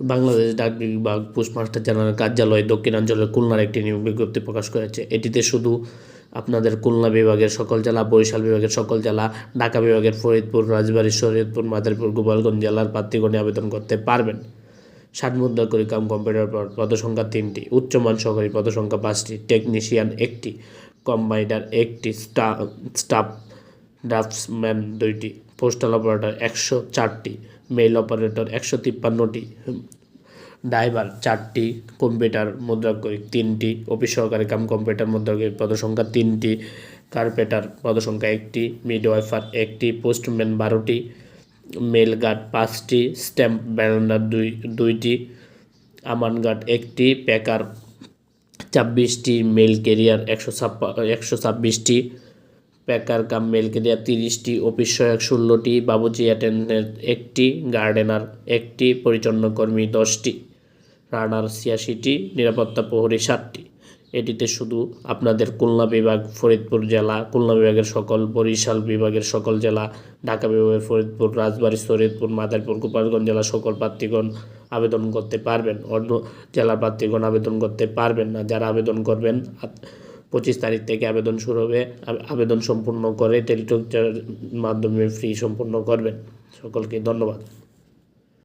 বাংলাদেশ ডাক বিভাগ postmaster general কার্যালয় দক্ষিণাঞ্চলের খুলনার একটি নিয়োগ বিজ্ঞপ্তি প্রকাশ করেছে। এটিতে শুধু আপনাদের খুলনা বিভাগের সকল জেলা, বরিশাল বিভাগের সকল জেলা, ঢাকা বিভাগের ফরিদপুর, রাজবাড়ী, শরীয়তপুর, মাদারীপুর, গোপালগঞ্জ জেলার প্রার্থীগণে আবেদন করতে পারবেন। ষাট মুদ্রা করে কাম কম্পিউটার পদসংখ্যা তিনটি, উচ্চমান সহকারী পদসংখ্যা পাঁচটি, টেকনিশিয়ান একটি, কম্বাইনার একটি স্টাফ ড্রাফটসম্যান দুইটি, পোস্টাল অপারেটর একশো চারটি, মেইল অপারেটর একশো তিপ্পান্নটি, ড্রাইভার চারটি, কম্পিউটার মুদ্রাক্ষরিক তিনটি, অফিস সহকারী কাম কম্পিউটার মুদ্রাক্ষরিক পদসংখ্যা তিনটি, কার্পেটার পদসংখ্যা একটি, মিডওয়াইফার একটি, পোস্টম্যান বারোটি মেল গার্ড পাঁচটি, স্ট্যাম্প ব্যানার দুই, দুইটি, আমান গার্ড একটি, প্যাকার ছাব্বিশটি মেল কেরিয়ার একশো ছাপ্পা, একশো ছাব্বিশটি প্যাকার কাম মেল কেরিয়ার তিরিশটি অফিস সহায়ক ষোলোটি, বাবুজি অ্যাটেন্ডেন্ট একটি, গার্ডেনার একটি, পরিচ্ছন্ন কর্মী দশটি, রানার ছিয়াশিটি, নিরাপত্তা প্রহরী ষাটটি। এটিতে শুধু আপনাদের খুলনা বিভাগ, ফরিদপুর জেলা, খুলনা বিভাগের সকল, বরিশাল বিভাগের সকল জেলা, ঢাকা বিভাগের ফরিদপুর, রাজবাড়ী শরীয়তপুর মাদারপুর, গোপালগঞ্জ জেলা সকল প্রার্থীগণ আবেদন করতে পারবেন। অন্য জেলার প্রার্থীগণ আবেদন করতে পারবেন না। যারা আবেদন করবেন পঁচিশ তারিখ থেকে আবেদন শুরু হবে। আবেদন সম্পূর্ণ করে টেলিটকচার মাধ্যমে ফ্রি সম্পূর্ণ করবেন সকলকে ধন্যবাদ।